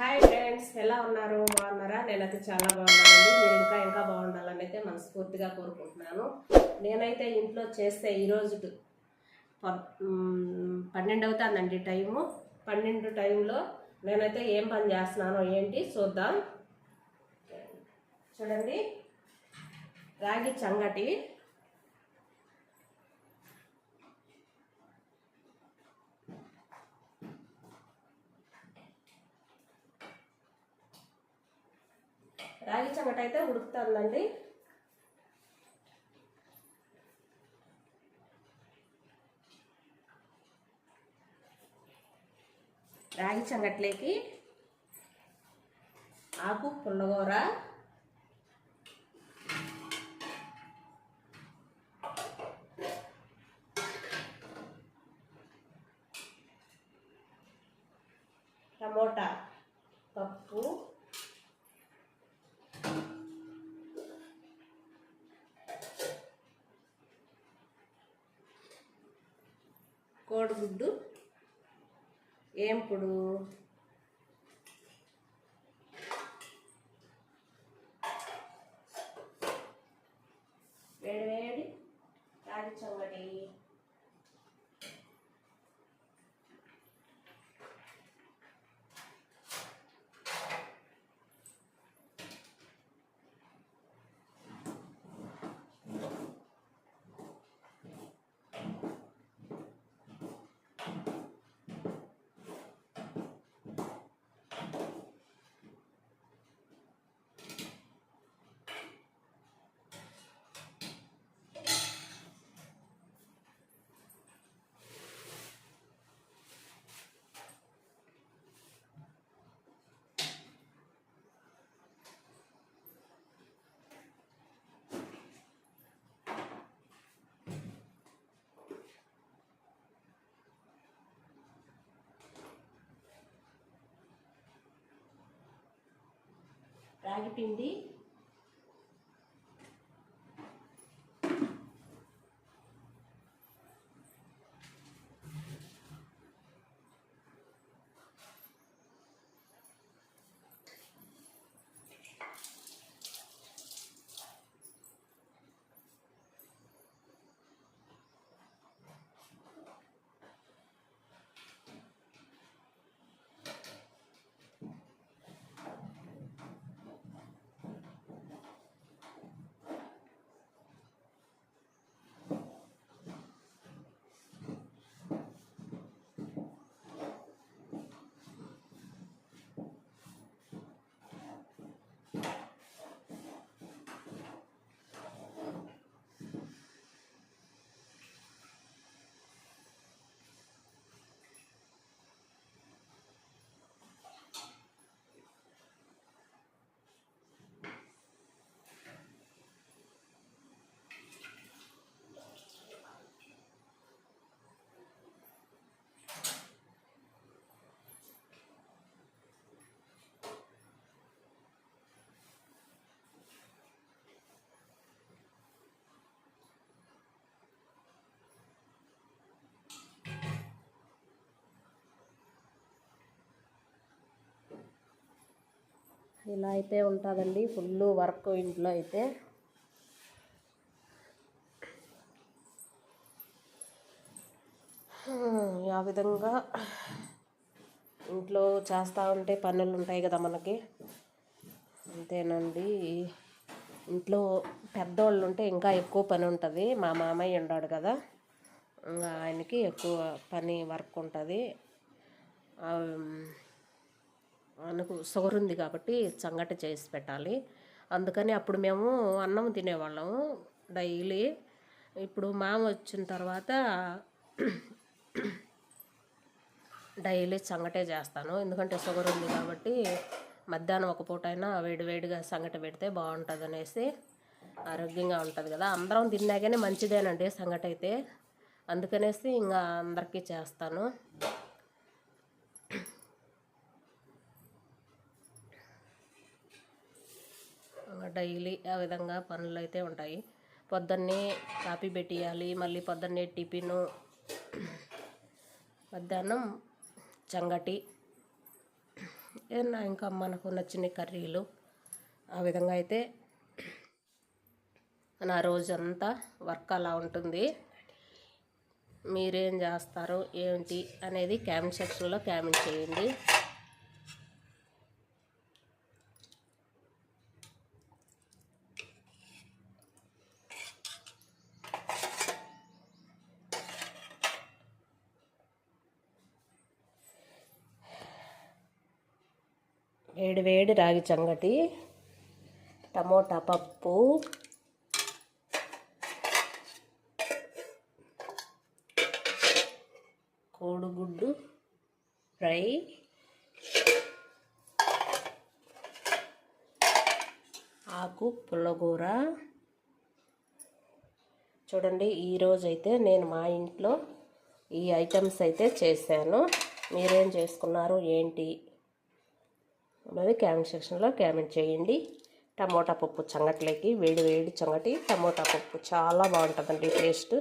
Hi friends ఎలా ఉన్నారు? బాగున్నారా? నేనైతే చాలా బాగున్నానండి. మీరు ఇంకా ఇంకా బాగుండాలని అయితే మనస్ఫూర్తిగా కోరుకుంటున్నాను. నేనైతే ఇంట్లో చేస్తే ఈరోజు పన్నెండు అవుతుందండి టైము. పన్నెండు టైంలో నేనైతే ఏం పని చేస్తున్నానో ఏంటి చూద్దాం. చూడండి. రాగి చంగటి. రాగి చెమట అయితే ఉడుకుతుందండి. రాగి చంగట్లేకి ఆకు పుల్లగూర టమోటా పప్పు కోడిగుడ్డు ఏంపుడు వేడి వేడి తాగి చంగటి రాగి పిండి ఇలా అయితే ఉంటుందండి. ఫుల్ వర్క్ ఇంట్లో అయితే. ఆ విధంగా ఇంట్లో చేస్తూ ఉంటే పనులు ఉంటాయి కదా మనకి. అంతేనండి. ఇంట్లో పెద్దవాళ్ళు ఉంటే ఇంకా ఎక్కువ పని ఉంటుంది. మా మామయ్య ఉన్నాడు కదా. ఇంకా ఆయనకి ఎక్కువ పని వర్క్ ఉంటుంది. మనకు షుగర్ ఉంది కాబట్టి సంగటి చేసి పెట్టాలి. అందుకని అప్పుడు మేము అన్నం తినేవాళ్ళము డైలీ. ఇప్పుడు మామ వచ్చిన తర్వాత డైలీ సంగటే చేస్తాను. ఎందుకంటే షుగర్ ఉంది కాబట్టి మధ్యాహ్నం ఒక పూట అయినా వేడివేడిగా సంగటి పెడితే బాగుంటుంది అనేసి ఆరోగ్యంగా ఉంటుంది కదా. అందరం తిన్నాకనే మంచిదేనండి సంగటి అయితే అందుకనేసి ఇంకా అందరికీ చేస్తాను. డైలీ ఆ విధంగా పనులు అయితే ఉంటాయి. పొద్దున్నే కాపీ పెట్టియాలి మళ్ళీ పొద్దున్నే టిఫిను మధ్యాహ్నం చంగటి ఏమన్నా ఇంకా మనకు నచ్చిన కర్రీలు ఆ విధంగా అయితే నా రోజంతా వర్క్ అలా ఉంటుంది. మీరేం చేస్తారు ఏంటి అనేది కామెంట్ సెక్షన్లో కామెంట్ చేయండి. వేడి వేడి రాగి సంగటి టమోటా పప్పు కోడిగుడ్డు ఫ్రై ఆకు పుల్లగూర. చూడండి ఈరోజైతే నేను మా ఇంట్లో ఈ ఐటమ్స్ అయితే చేశాను. మీరేం చేసుకున్నారు? ఏంటి? అనేది కామెంట్ సెక్షన్లో కామెంట్ చేయండి. టమోటా పప్పు చంగట్లోకి వేడి వేడి చంగటి టమోటా పప్పు చాలా బాగుంటుందండి టేస్ట్.